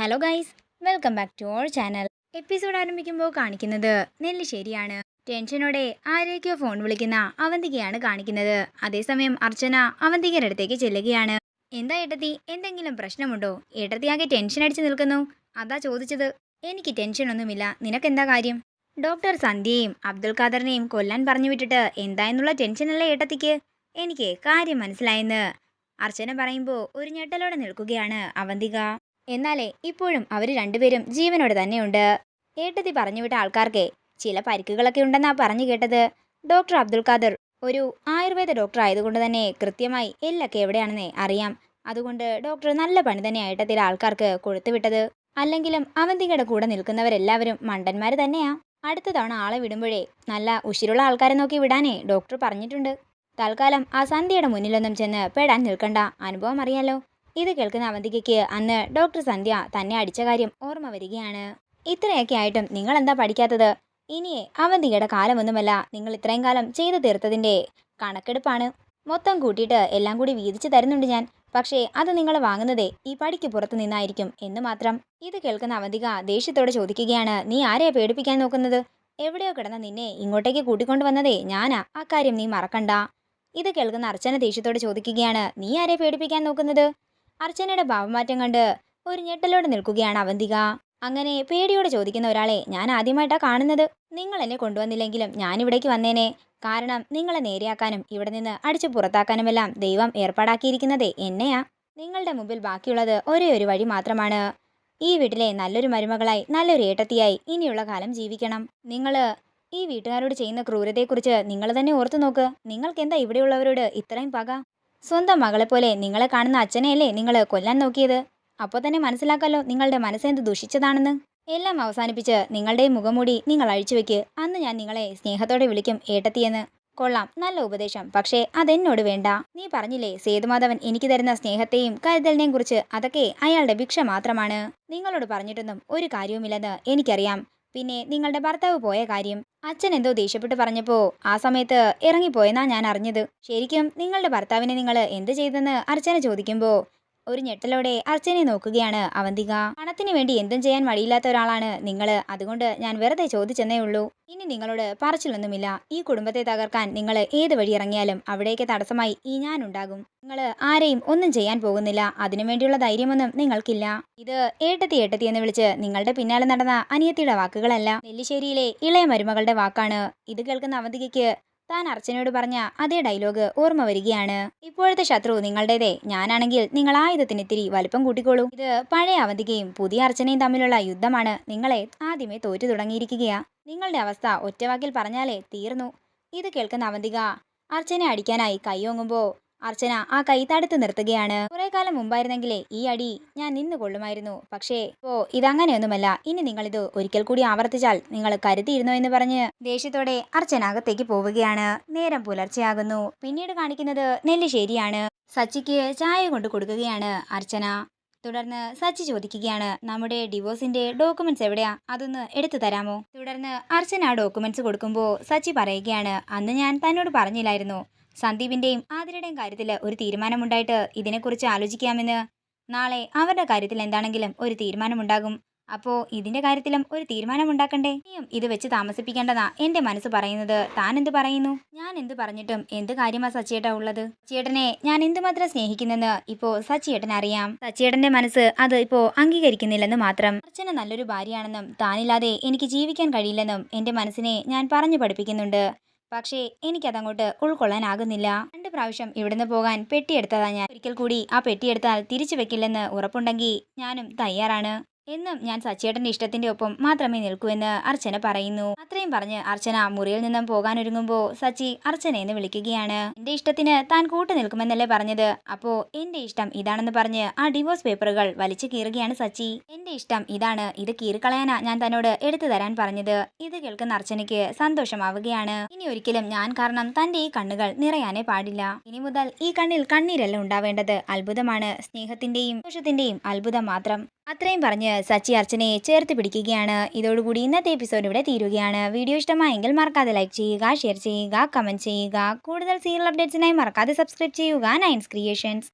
Hello guys welcome back to our channel episode ആരംഭിക്കുമ്പോൾ കാണിക്കുന്നത് നെല്ലിശ്ശേരിയാണ്. ടെൻഷനോടെ ആരെയൊക്കെയോ phone വിളിക്കുന്ന അവന്തികയാണ് കാണിക്കുന്നത്. അതേസമയം അർച്ചന അവന്തികയുടെ അടുത്തേക്ക് ചെല്ലുകയാണ്. എന്താ ഏട്ടത്തി? എന്തെങ്കിലും പ്രശ്നമുണ്ടോ? ഏട്ടത്തി ആകെ ടെൻഷൻ അടിച്ചു നിൽക്കുന്നു. അതാ ചോദിച്ചത്. എനിക്ക് ടെൻഷനൊന്നുമില്ല നിനക്കെന്താ കാര്യം? ഡോക്ടർ സന്ധ്യയും അബ്ദുൽ ഖാദറിനെയും കൊല്ലാൻ പറഞ്ഞു വിട്ടിട്ട് എന്താ എന്നുള്ള ടെൻഷനല്ലേ ഏട്ടത്തിക്ക്? എനിക്ക് കാര്യം മനസ്സിലായെന്ന്. അർച്ചന പറയുമ്പോൾ ഒരു ഞെട്ടലോടെ നിൽക്കുകയാണ് അവന്തിക. എന്നാലേ ഇപ്പോഴും അവർ രണ്ടുപേരും ജീവനോടെ തന്നെയുണ്ട്. ഏട്ടത്തി പറഞ്ഞുവിട്ട ആൾക്കാർക്കേ ചില പരിക്കുകളൊക്കെ ഉണ്ടെന്നാ പറഞ്ഞു കേട്ടത്. ഡോക്ടർ അബ്ദുൽ ഖാദർ ഒരു ആയുർവേദ ഡോക്ടർ ആയതുകൊണ്ട് തന്നെ കൃത്യമായി എല്ലൊക്കെ എവിടെയാണെന്നേ അറിയാം. അതുകൊണ്ട് ഡോക്ടർ നല്ല പണി തന്നെ ഏട്ടത്തിലെ ആൾക്കാർക്ക് കൊടുത്തുവിട്ടത് അല്ലെങ്കിലും അവന്തികയുടെ കൂടെ നിൽക്കുന്നവരെല്ലാവരും മണ്ടന്മാർ തന്നെയാ. അടുത്ത തവണ ആളെ വിടുമ്പോഴേ നല്ല ഉശിരുള്ള ആൾക്കാരെ നോക്കി വിടാനേ ഡോക്ടർ പറഞ്ഞിട്ടുണ്ട്. തൽക്കാലം ആ സന്ധ്യയുടെ മുന്നിലൊന്നും ചെന്ന് പെടാൻ നിൽക്കണ്ട. അനുഭവം അറിയാലോ. ഇത് കേൾക്കുന്ന അവന്തികയ്ക്ക് അന്ന് ഡോക്ടർ സന്ധ്യ തന്നെ അടിച്ച കാര്യം ഓർമ്മ വരികയാണ്. ഇത്രയൊക്കെ ആയിട്ടും നിങ്ങൾ എന്താ പഠിക്കാത്തത്? ഇനിയേ അവന്തികയുടെ കാലമൊന്നുമല്ല നിങ്ങൾ ഇത്രയും കാലം ചെയ്തു തീർത്തതിന്റെ കണക്കെടുപ്പാണ്. മൊത്തം കൂട്ടിയിട്ട് എല്ലാം കൂടി വീതിച്ചു തരുന്നുണ്ട് ഞാൻ. പക്ഷേ അത് നിങ്ങൾ വാങ്ങുന്നതേ ഈ പടിക്ക് പുറത്തു നിന്നായിരിക്കും എന്ന് മാത്രം. ഇത് കേൾക്കുന്ന അവന്തിക ദേഷ്യത്തോടെ ചോദിക്കുകയാണ് നീ ആരെയാ പേടിപ്പിക്കാൻ നോക്കുന്നത്? എവിടെയോ കിടന്ന നിന്നെ ഇങ്ങോട്ടേക്ക് കൂട്ടിക്കൊണ്ടുവന്നതേ ഞാനാ. അക്കാര്യം നീ മറക്കണ്ട. ഇത് കേൾക്കുന്ന അർച്ചന ദേഷ്യത്തോടെ ചോദിക്കുകയാണ് നീ ആരെ പേടിപ്പിക്കാൻ നോക്കുന്നത്? അർച്ചനയുടെ ഭാവമാറ്റം കണ്ട് ഒരു ഞെട്ടലോടെ നിൽക്കുകയാണ് അവന്തിക. അങ്ങനെ പേടിയോടെ ചോദിക്കുന്ന ഒരാളെ ഞാൻ ആദ്യമായിട്ടാ കാണുന്നത്. നിങ്ങൾ എന്നെ കൊണ്ടുവന്നില്ലെങ്കിലും ഞാൻ ഇവിടേക്ക് വന്നേനെ. കാരണം നിങ്ങളെ നേരെയാക്കാനും ഇവിടെ നിന്ന് അടിച്ചു പുറത്താക്കാനുമെല്ലാം ദൈവം ഏർപ്പാടാക്കിയിരിക്കുന്നത് എന്നെയാ. നിങ്ങളുടെ മുമ്പിൽ ബാക്കിയുള്ളത് ഒരേ ഒരു വഴി മാത്രമാണ്. ഈ വീട്ടിലെ നല്ലൊരു മരുമകളായി നല്ലൊരു ഏട്ടത്തിയായി ഇനിയുള്ള കാലം ജീവിക്കണം. നിങ്ങൾ ഈ വീട്ടുകാരോട് ചെയ്യുന്ന ക്രൂരതയെക്കുറിച്ച് നിങ്ങൾ തന്നെ ഓർത്തു നോക്ക് നിങ്ങൾക്ക് എന്താ ഇവിടെയുള്ളവരോട് ഇത്രയും പക? സ്വന്തം പോലെ നിങ്ങളെ കാണുന്ന അച്ഛനെയല്ലേ നിങ്ങൾ കൊല്ലാൻ നോക്കിയത്? അപ്പോൾ തന്നെ മനസ്സിലാക്കാലോ നിങ്ങളുടെ മനസ്സെന്ത് ദുഷിച്ചതാണെന്ന്? എല്ലാം അവസാനിപ്പിച്ച് നിങ്ങളുടെ മുഖംമൂടി നിങ്ങൾ അഴിച്ചുവെക്ക് അന്ന് ഞാൻ നിങ്ങളെ സ്നേഹത്തോടെ വിളിക്കും ഏട്ടത്തിയെന്ന്. കൊള്ളാം. നല്ല ഉപദേശം. പക്ഷേ അതെന്നോട് വേണ്ട. നീ പറഞ്ഞില്ലേ സേതുമാധവൻ എനിക്ക് തരുന്ന സ്നേഹത്തെയും കരുതലിനെയും കുറിച്ച് അതൊക്കെ അയാളുടെ ഭിക്ഷ മാത്രമാണ്. നിങ്ങളോട് പറഞ്ഞിട്ടൊന്നും ഒരു കാര്യവുമില്ലെന്ന് എനിക്കറിയാം. പിന്നെ നിങ്ങളുടെ ഭർത്താവ് പോയ കാര്യം. അച്ഛൻ എന്തോ ദേഷ്യപ്പെട്ട് പറഞ്ഞപ്പോ ആ സമയത്ത് ഇറങ്ങിപ്പോയെന്നാ ഞാൻ അറിഞ്ഞത്. ശരിക്കും നിങ്ങളുടെ ഭർത്താവിനെ നിങ്ങൾ എന്ത് ചെയ്തെന്ന് അർച്ചന ചോദിക്കുമ്പോ ഒരു ഞെട്ടലോടെ അർച്ചനെ നോക്കുകയാണ് അവന്തിക. പണത്തിന് വേണ്ടി എന്തും ചെയ്യാൻ മടിയില്ലാത്ത ഒരാളാണ് നിങ്ങൾ അതുകൊണ്ട് ഞാൻ വെറുതെ ചോദിച്ചെന്നേ ഉള്ളൂ. ഇനി നിങ്ങളോട് പറച്ചിലൊന്നുമില്ല. ഈ കുടുംബത്തെ തകർക്കാൻ നിങ്ങൾ ഏത് വഴി ഇറങ്ങിയാലും അവിടേക്ക് തടസ്സമായി ഈ ഞാനുണ്ടാകും. നിങ്ങൾ ആരെയും ഒന്നും ചെയ്യാൻ പോകുന്നില്ല. അതിനു വേണ്ടിയുള്ള ധൈര്യമൊന്നും നിങ്ങൾക്കില്ല. ഇത് ഏട്ടത്തി ഏട്ടത്തി എന്ന് വിളിച്ച് നിങ്ങളുടെ പിന്നാലെ നടന്ന അനിയത്തിയുടെ വാക്കുകളല്ല. നെല്ലിശ്ശേരിയിലെ ഇളയ മരുമകളുടെ വാക്കാണ്. ഇത് കേൾക്കുന്ന അവന്തികയ്ക്ക് താൻ അർച്ചനയോട് പറഞ്ഞ അതേ ഡയലോഗ് ഓർമ്മ വരികയാണ്. ഇപ്പോഴത്തെ ശത്രു നിങ്ങളുടേതേ. ഞാനാണെങ്കിൽ നിങ്ങൾ ആയുധത്തിന് ഇത്തിരി വലിപ്പം കൂട്ടിക്കോളൂ. ഇത് പഴയ അവന്തികയും പുതിയ അർച്ചനയും തമ്മിലുള്ള യുദ്ധമാണ്. നിങ്ങളെ ആദ്യമേ തോറ്റു തുടങ്ങിയിരിക്കുകയാ. നിങ്ങളുടെ അവസ്ഥ ഒറ്റവാക്കിൽ പറഞ്ഞാലേ തീർന്നു. ഇത് കേൾക്കുന്ന അവന്തിക അർച്ചനെ അടിക്കാനായി കൈയോങ്ങുമ്പോ അർച്ചന ആ കൈ നിർത്തുകയാണ്. കുറെ കാലം മുമ്പായിരുന്നെങ്കിലേ ഈ അടി ഞാൻ നിന്ന് കൊള്ളുമായിരുന്നു. പക്ഷേ ഓ ഇതങ്ങനെയൊന്നുമല്ല. ഇനി നിങ്ങളിത് ഒരിക്കൽ കൂടി ആവർത്തിച്ചാൽ നിങ്ങൾ കരുതിയിരുന്നോ എന്ന് പറഞ്ഞ് ദേഷ്യത്തോടെ അർച്ചന അകത്തേക്ക് പോവുകയാണ്. നേരം പുലർച്ചെയാകുന്നു. പിന്നീട് കാണിക്കുന്നത് നെല്ലിശ്ശേരിയാണ്. സച്ചിക്ക് ചായ കൊണ്ട് കൊടുക്കുകയാണ് അർച്ചന. തുടർന്ന് സച്ചി ചോദിക്കുകയാണ് നമ്മുടെ ഡിവോഴ്സിന്റെ ഡോക്യുമെന്റ്സ് എവിടെയാ? അതൊന്ന് എടുത്തു തരാമോ? തുടർന്ന് അർച്ചന ഡോക്യുമെന്റ്സ് കൊടുക്കുമ്പോൾ സച്ചി പറയുകയാണ് അന്ന് ഞാൻ തന്നോട് പറഞ്ഞില്ലായിരുന്നു. സന്ദീപിന്റെയും ആതിരയുടെയും കാര്യത്തിൽ ഒരു തീരുമാനമുണ്ടായിട്ട് ഇതിനെക്കുറിച്ച് ആലോചിക്കാമെന്ന്. നാളെ അവരുടെ കാര്യത്തിൽ എന്താണെങ്കിലും ഒരു തീരുമാനമുണ്ടാകും. അപ്പോൾ ഇതിന്റെ കാര്യത്തിലും ഒരു തീരുമാനമുണ്ടാക്കണ്ടേ? നീയും ഇത് വെച്ച് താമസിപ്പിക്കേണ്ടതാ എന്റെ മനസ്സ് പറയുന്നത്. താൻ എന്ത് പറയുന്നു? ഞാൻ എന്ത് പറഞ്ഞിട്ടും എന്ത് കാര്യമാ സച്ചിയേട്ടാ ഉള്ളത്? സച്ചിയേട്ടനെ ഞാൻ എന്തുമാത്രം സ്നേഹിക്കുന്നെന്ന് ഇപ്പോ സച്ചിയേട്ടൻ അറിയാം. സച്ചിയേട്ടന്റെ മനസ്സ് അത് ഇപ്പോ അംഗീകരിക്കുന്നില്ലെന്ന് മാത്രം. അർച്ചന നല്ലൊരു ഭാര്യയാണെന്നും താനില്ലാതെ എനിക്ക് ജീവിക്കാൻ കഴിയില്ലെന്നും എന്റെ മനസ്സിനെ ഞാൻ പറഞ്ഞു പഠിപ്പിക്കുന്നുണ്ട്. പക്ഷേ എനിക്കതങ്ങോട്ട് ഉൾക്കൊള്ളാനാകുന്നില്ല. രണ്ട് പ്രാവശ്യം ഇവിടുന്ന് പോകാൻ പെട്ടിയെടുത്തതാ ഞാൻ. ഒരിക്കൽ കൂടി ആ പെട്ടിയെടുത്താൽ തിരിച്ചു വെക്കില്ലെന്ന് ഉറപ്പുണ്ടെങ്കിൽ ഞാനും തയ്യാറാണ്. എന്നും ഞാൻ സച്ചേട്ടന്റെ ഇഷ്ടത്തിന്റെ ഒപ്പം മാത്രമേ നിൽക്കൂ എന്ന് അർച്ചന പറയുന്നു. അത്രയും പറഞ്ഞ് അർച്ചന മുറിയിൽ നിന്നും പോകാൻ ഒരുങ്ങുമ്പോൾ സച്ചി അർച്ചന എന്ന് വിളിക്കുകയാണ്. എന്റെ ഇഷ്ടത്തിന് താൻ കൂട്ടു നിൽക്കുമെന്നല്ലേ പറഞ്ഞത്? അപ്പോ എന്റെ ഇഷ്ടം ഇതാണെന്ന് പറഞ്ഞ് ആ ഡിവോഴ്സ് പേപ്പറുകൾ വലിച്ചു കീറുകയാണ് സച്ചി. എന്റെ ഇഷ്ടം ഇതാണ്. ഇത് കീറിക്കളയാനാ ഞാൻ തന്നോട് എടുത്തു തരാൻ പറഞ്ഞത്. ഇത് കേൾക്കുന്ന അർച്ചനയ്ക്ക് സന്തോഷമാവുകയാണ്. ഇനി ഒരിക്കലും ഞാൻ കാരണം തന്റെ ഈ കണ്ണുകൾ നിറയാനേ പാടില്ല. ഇനി മുതൽ ഈ കണ്ണിൽ കണ്ണീരല്ല ഉണ്ടാവേണ്ടത്? അത്ഭുതമാണ്. സ്നേഹത്തിന്റെയും സന്തോഷത്തിന്റെയും അത്ഭുതം മാത്രം. അത്രയും പറഞ്ഞ് സച്ചി അർച്ചനയെ ചേർത്ത് പിടിക്കുകയാണ്. ഇതോടുകൂടി ഇന്നത്തെ എപ്പിസോഡ് ഇവിടെ തീരുകയാണ്. വീഡിയോ ഇഷ്ടമായെങ്കിൽ മറക്കാതെ ലൈക്ക് ചെയ്യുക ഷെയർ ചെയ്യുക കമന്റ് ചെയ്യുക. കൂടുതൽ സീരിയൽ അപ്ഡേറ്റ്സിനായി മറക്കാതെ സബ്സ്ക്രൈബ് ചെയ്യുക. നയൻസ് ക്രിയേഷൻസ്